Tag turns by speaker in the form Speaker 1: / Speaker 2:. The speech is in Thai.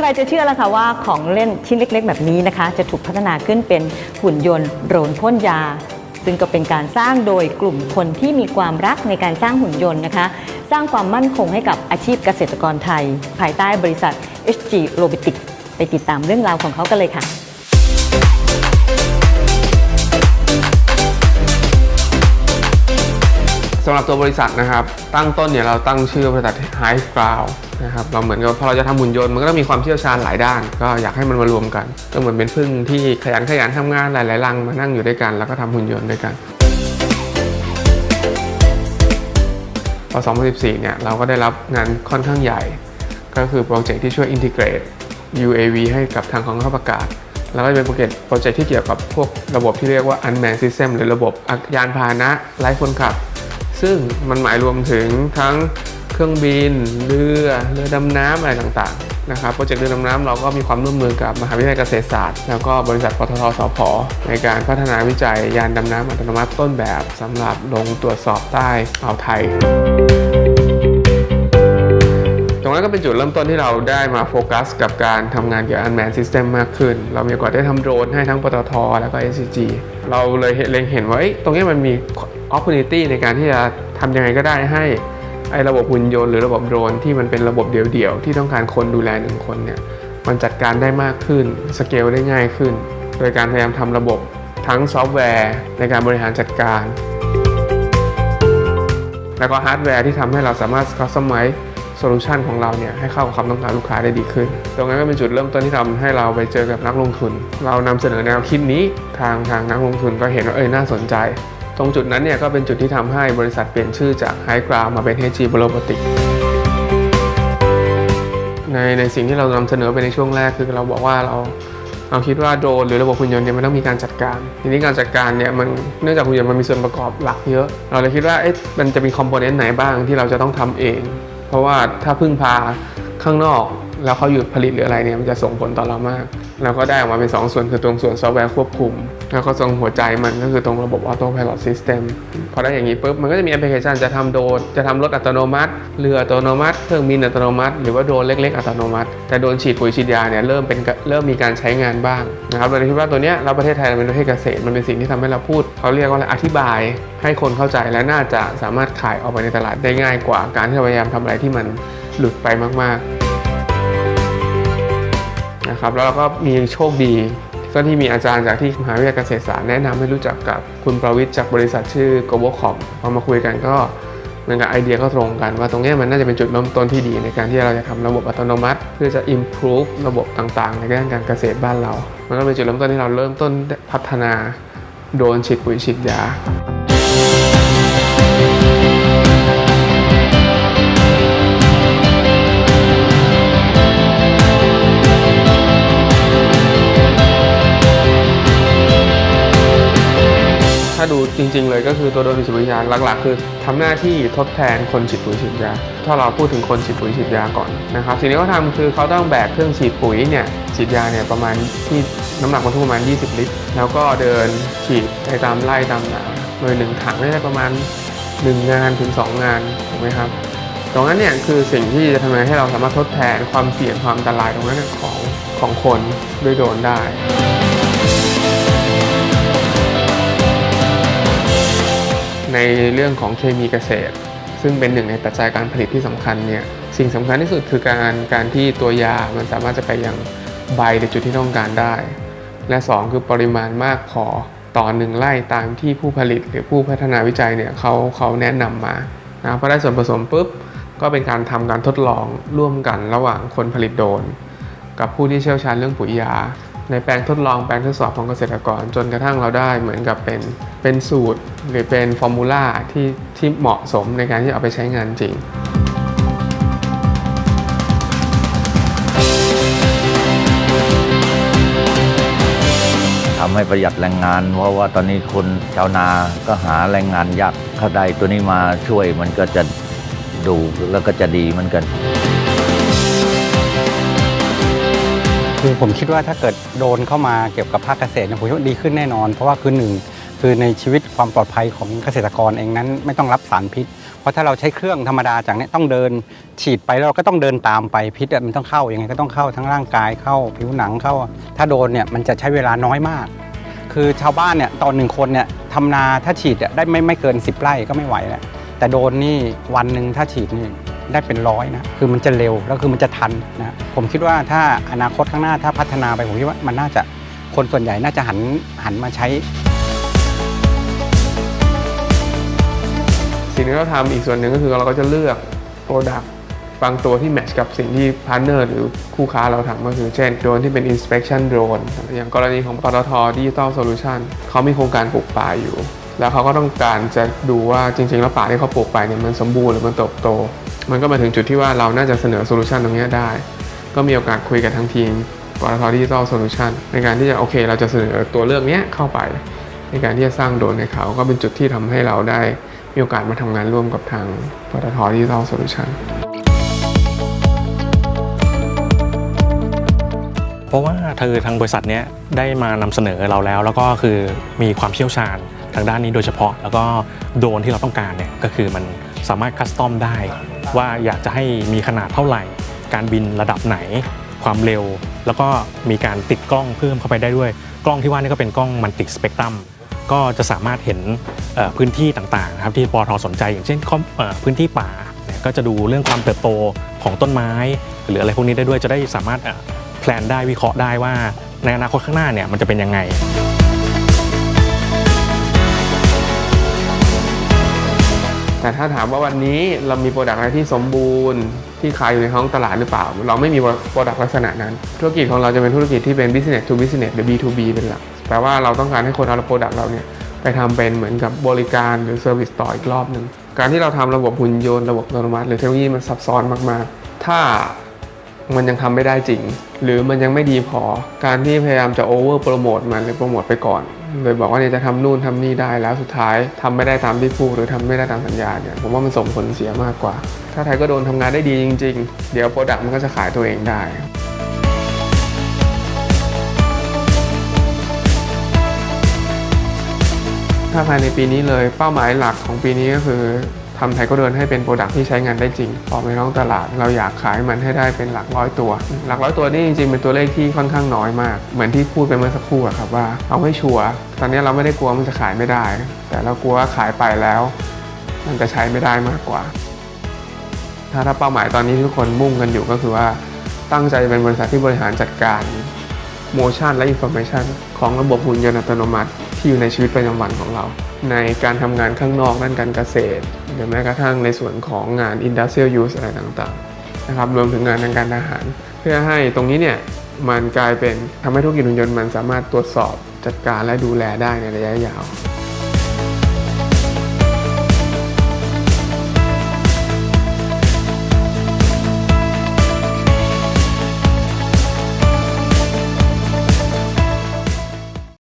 Speaker 1: ครจะเชื่อล่ะคะว่าของเล่นชิ้นเล็กๆ แบบนี้นะคะ จะถูกพัฒนาขึ้นเป็นหุ่นยนต์โดรนพ่นยา ซึ่งก็เป็นการสร้างโดยกลุ่มคนที่มีความรักในการสร้างหุ่นยนต์นะคะ สร้างความมั่นคงให้กับอาชีพเกษตรกรไทย ภายใต้บริษัท HG Robotics ไปติดตามเรื่องราวของเขากันเลยค่ะ
Speaker 2: สำหรับตัวบริษัทนะครับ ตั้งต้นเนี่ยเราตั้งชื่อบริษัท High Ground นะครับเราเหมือนกับพอเราจะทำหุ่นยนต์มันก็ต้องมีความเชี่ยวชาญหลายด้าน ก็อยากให้มันมารวมกัน ก็เหมือนเป็นพึ่งที่ขยันขยันทำงานหลายๆรังมานั่งอยู่ด้วยกัน แล้วก็ทำหุ่นยนต์ด้วยกันพอ2014 เนี่ย เราก็ได้รับงานค่อนข้างใหญ่ ก็คือโปรเจกต์ที่ช่วยอินทิเกรต UAV ให้กับทางของทัพอากาศ แล้วก็เป็นโปรเจกต์โปรเจกต์ที่เกี่ยวกับพวกระบบที่เรียกว่า unmanned system หรือระบบยานพาหนะไร้คนขับ ซึ่งมันหมายรวมถึงทั้งเครื่องบิน เรือ เรือดำน้ำอะไรต่างๆ นะครับ โปรเจกต์เรือดำน้ำเราก็มีความร่วมมือกับมหาวิทยาลัยเกษตรศาสตร์ แล้วก็บริษัทปตทสพในการพัฒนาวิจัยยานดำน้ำอัตโนมัติต้นแบบสำหรับลงตรวจสอบใต้อ่าวไทย ตรงนั้นก็เป็นจุดเริ่มต้นที่เราได้มาโฟกัส กับการทำงานเกี่ยวกับ unmanned system มากขึ้น เรามีโอกาสได้ทำโดรนให้ทั้งปตทแล้วก็ SCG เราเลยเห็นเล็งเห็นว่าตรงนี้มันมี opportunity ในการที่จะทำยังไงก็ได้ให้ไอ้ระบบหุ่นยนต์หรือระบบโดรนที่มันเป็นระบบเดี่ยวๆ ที่ต้องการคนดูแลหนึ่งคนเนี่ยมันจัดการได้มากขึ้นสเกลได้ง่ายขึ้น โดยการพยายามทำระบบทั้งซอฟต์แวร์ในการบริหารจัดการ แล้วก็ฮาร์ดแวร์ที่ทำให้เราสามารถ customize โซลูชันของเราเนี่ยให้เข้ากับความต้องการลูกค้าได้ดีขึ้น ตรงนั้นก็เป็นจุดเริ่มต้นที่ทำให้เราไปเจอกับนักลงทุน เรานำเสนอแนวคิดนี้ทางทางนักลงทุนก็เห็นว่าเออน่าสนใจ ตรงจุดนั้นเนี่ยก็เป็นจุดที่ทำให้บริษัทเปลี่ยนชื่อจาก High Ground มาเป็น HG Robotics ในในสิ่งที่เรานำเสนอไปในช่วงแรกคือเราบอกว่าเราเราคิดว่าโดรนหรือระบบหุ่นยนต์เนี่ยมันต้องมีการจัดการ ทีนี้การจัดการเนี่ยมันเนื่องจากหุ่นยนต์มันมีส่วนประกอบหลักเยอะ เราเลยคิดว่าเอ๊ะมันจะมีคอมโพเนนต์ไหนบ้างที่เราจะต้องทำเอง เพราะว่าถ้าพึ่งพาข้างนอก แล้วเขาหยุดผลิตหรืออะไรเนี่ยมันจะส่งผลต่อเรามาก แล้วก็ได้ออกมาเป็น 2 ส่วนคือตรงส่วนซอฟต์แวร์ควบคุม แล้วก็ตรงหัวใจมันก็คือตรงระบบ Auto Pilot System พอได้อย่างนี้ปุ๊บ มันก็จะมีแอปพลิเคชันจะทำโดรนจะทำรถอัตโนมัติ เรืออัตโนมัติ เครื่องบินอัตโนมัติ หรือว่าโดรนเล็ก ๆ อัตโนมัติ แต่โดรนฉีดปุ๋ยฉีดยาเนี่ยเริ่มเป็นเริ่มมีการใช้งานบ้างนะครับเราเลยคิดว่าตัวเนี้ยเราประเทศไทยเราเป็นประเทศเกษตรมันเป็นสิ่งที่ทำให้เราพูดเขาเรียกว่าอะไรอธิบายให้คนเข้าใจและน่าจะสามารถขายออกไปในตลาดได้ง่ายกว่า การที่เราพยายามทำอะไรที่มันหลุดไปมาก ๆ นะครับแล้วเราก็มีโชคดี ก็ที่มีอาจารย์จากที่มหาวิทยาลัยเกษตรศาสตร์แนะนำให้รู้จักกับคุณประวิทย์จากบริษัทชื่อ Globocom พอมาคุยกันก็เหมือนกับไอเดียก็ตรงกัน ว่าตรงนี้มันน่าจะเป็นจุดเริ่มต้นที่ดีในการที่เราจะทำระบบอัตโนมัติ เพื่อจะ improve ระบบต่างๆ ในด้านการเกษตรบ้านเรา มันก็เป็นจุดเริ่มต้นที่เราเริ่มต้นพัฒนาโดนฉีดปุ๋ยฉีดยา ถ้าดูจริง ๆ เลยก็คือตัวโดรนฉีดปุ๋ยยาหลัก ๆ คือทำหน้าที่ทดแทนคนฉีดปุ๋ยฉีดยา ถ้าเราพูดถึงคนฉีดปุ๋ยฉีดยาก่อนนะครับสิ่งที่เขาทำคือเขาต้องแบกเครื่องฉีดปุ๋ยเนี่ยฉีดยาเนี่ยประมาณที่น้ำหนักบรรทุกประมาณ 20 ลิตร แล้วก็เดินฉีดไปตามไร่ตามนาโดยหนึ่งถังได้ประมาณ 1 งานถึง 2 งานถูกไหมครับตรงนั้นเนี่ยคือสิ่งที่จะทำให้เราสามารถทดแทนความเสี่ยงความอันตรายตรงนั้นของของคนด้วยโดรนได้ ในเรื่องของเคมีเกษตร ซึ่งเป็นหนึ่งในปัจจัยการผลิตที่สำคัญเนี่ยสิ่งสำคัญที่สุดคือการการที่ตัวยามันสามารถจะไปยังใบในจุดที่ต้องการได้ และ 2 คือปริมาณมากพอต่อหนึ่งไร่ตามที่ผู้ผลิตหรือผู้พัฒนาวิจัยเนี่ยเขาเขาแนะนำมานะพอได้ส่วนผสมปุ๊บก็เป็นการทำการทดลองร่วมกันระหว่างคนผลิตโดน กับผู้ที่เชี่ยวชาญเรื่องปุ๋ยยา ในแปลงทดลองแปลงทดสอบของเกษตรกร จนกระทั่งเราได้เหมือนกับเป็นเป็นสูตร หรือเป็นฟอร์มูลาที่ที่เหมาะสมในการที่เอาไปใช้งานจริง
Speaker 3: ทำให้ประหยัดแรงงาน เพราะว่าตอนนี้คนชาวนาก็หาแรงงานยากถ้าได้ตัวนี้มาช่วยมันก็จะดูแล้วก็จะดีเหมือนกัน
Speaker 4: คือผมคิดว่าถ้าเกิดโดนเข้ามาเกี่ยวกับภาคเกษตรเนี่ยผมคิดว่าดีขึ้นแน่นอน เพราะว่าคือหนึ่งคือในชีวิตความปลอดภัยของเกษตรกรเองนั้นไม่ต้องรับสารพิษ เพราะถ้าเราใช้เครื่องธรรมดาจากนี้ต้องเดินฉีดไปแล้วเราก็ต้องเดินตามไปพิษมันต้องเข้ายังไงก็ต้องเข้าทั้งร่างกายเข้าผิวหนังเข้า ถ้าโดนเนี่ยมันจะใช้เวลาน้อยมาก คือชาวบ้านเนี่ยตอนหนึ่งคนเนี่ยทำนาถ้าฉีดได้ไม่ไม่เกิน 10 ไร่ก็ไม่ไหวแล้วแต่โดนนี่วันหนึ่งถ้าฉีดนี่ ได้เป็นร้อยนะคือมันจะเร็วแล้วคือมันจะทันนะผมคิดว่าถ้าอนาคตข้างหน้าถ้าพัฒนาไปผมคิดว่ามันน่าจะคนส่วนใหญ่น่าจะหันหันมาใช้
Speaker 2: สิ่งที่เราทำอีกส่วนหนึ่งก็คือเราก็จะเลือกโปรดักต์บางตัวที่แมทช์กับสิ่งที่พาร์เนอร์หรือคู่ค้าเราทำก็คือเช่นโดรนที่เป็น inspection drone อย่างกรณีของปตท Digital Solution เขามีโครงการปลูกป่าอยู่ แล้วเขาก็ต้องการจะดูว่าจริง ๆ แล้วป่าที่เขาปลูกไปเนี่ยมันสมบูรณ์หรือมันเติบโต มันก็มาถึงจุดที่ว่าเราน่าจะเสนอโซลูชันตรงนี้ได้ ก็มีโอกาสคุยกับทางทีมปตท Digital Solution ในการที่จะโอเค เราจะเสนอตัวเลือกนี้เข้าไป ในการที่จะสร้างโดนให้เขาก็เป็นจุดที่ทำให้เราได้มีโอกาสมาทำงานร่วมกับทางปตท Digital Solution
Speaker 5: เพราะว่าเธอทางบริษัทนี้ได้มานำเสนอเราแล้ว แล้วก็คือมีความเชี่ยวชาญทางด้านนี้โดยเฉพาะ แล้วก็โดนที่เราต้องการเนี่ยก็คือมันสามารถคัสตอมได้ ว่าอยากจะให้มีขนาดเท่าไหร่ การบินระดับไหน ความเร็ว แล้วก็มีการติดกล้องเพิ่มเข้าไปได้ด้วย กล้องที่ว่านี่ก็เป็นกล้องมันติสเปกตรัมก็จะสามารถเห็นพื้นที่ต่างๆนะครับที่ปอทสนใจ อย่างเช่นพื้นที่ป่าก็จะดูเรื่องความเติบโตของต้นไม้ หรืออะไรพวกนี้ได้ด้วยจะได้สามารถแพลนได้วิเคราะห์ได้ว่าในอนาคตข้างหน้าเนี่ยมันจะเป็นยังไง
Speaker 2: แต่ถ้าถามว่าวันนี้เรามีโปรดักต์อะไรที่สมบูรณ์ที่ขายอยู่ในท้องตลาดหรือเปล่า เราไม่มีโปรดักต์ลักษณะนั้น ธุรกิจของเราจะเป็นธุรกิจที่เป็น business to business หรือ B2B เป็นหลักแปลว่าเราต้องการให้คนเอาโปรดักต์เราเนี่ยไปทำเป็นเหมือนกับบริการหรือเซอร์วิสต่ออีกรอบหนึ่งการที่เราทำระบบหุ่นยนต์ระบบอัตโนมัติ หรือเทคโนโลยีมันซับซ้อนมากๆ ถ้ามันยังทำไม่ได้จริง หรือมันยังไม่ดีพอ การที่พยายามจะโอเวอร์โปรโมทมันหรือโปรโมทไปก่อน โดยบอกว่าเนี่ยจะทำนู่นทำนี่ได้แล้วสุดท้ายทำไม่ได้ตามที่พูดหรือทำไม่ได้ตามสัญญาเนี่ยผมว่ามันส่งผลเสียมากกว่า ถ้าไทยก็โดนทำงานได้ดีจริง ๆ เดี๋ยวโปรดักต์มันก็จะขายตัวเองได้ถ้าภายในปีนี้เลยเป้าหมายหลักของปีนี้ก็คือ ทำไทยก็เดินให้เป็นโปรดักที่ใช้งานได้จริงออกไปท้องตลาด เราอยากขายมันให้ได้เป็นหลักร้อยตัว หลักร้อยตัวนี่จริงๆเป็นตัวเลขที่ค่อนข้างน้อยมาก เหมือนที่พูดไปเมื่อสักครู่อะครับว่าเอาให้ชัวร์ตอนนี้เราไม่ได้กลัวมันจะขายไม่ได้ แต่เรากลัวว่าขายไปแล้ว มันจะใช้ไม่ได้มากกว่า ถ้าถ้าเป้าหมายตอนนี้ทุกคนมุ่งกันอยู่ก็คือว่าตั้งใจเป็นบริษัทที่บริหารจัดการ motion และ information ของระบบหุ่นยนต์อัตโนมัติที่อยู่ในชีวิตประจำวันของเรา ในการทำงานข้างนอกด้านการเกษตร รือแม้กระทั่งในส่วนของงาน industrial use อะไรต่างๆนะครับรวมถึงงานทางการทหาร เพื่อให้ตรงนี้เนี่ยมันกลายเป็นทำให้ธุรกิจหุ่นยนต์มันสามารถตรวจสอบจัดการและดูแลได้ในระยะยาว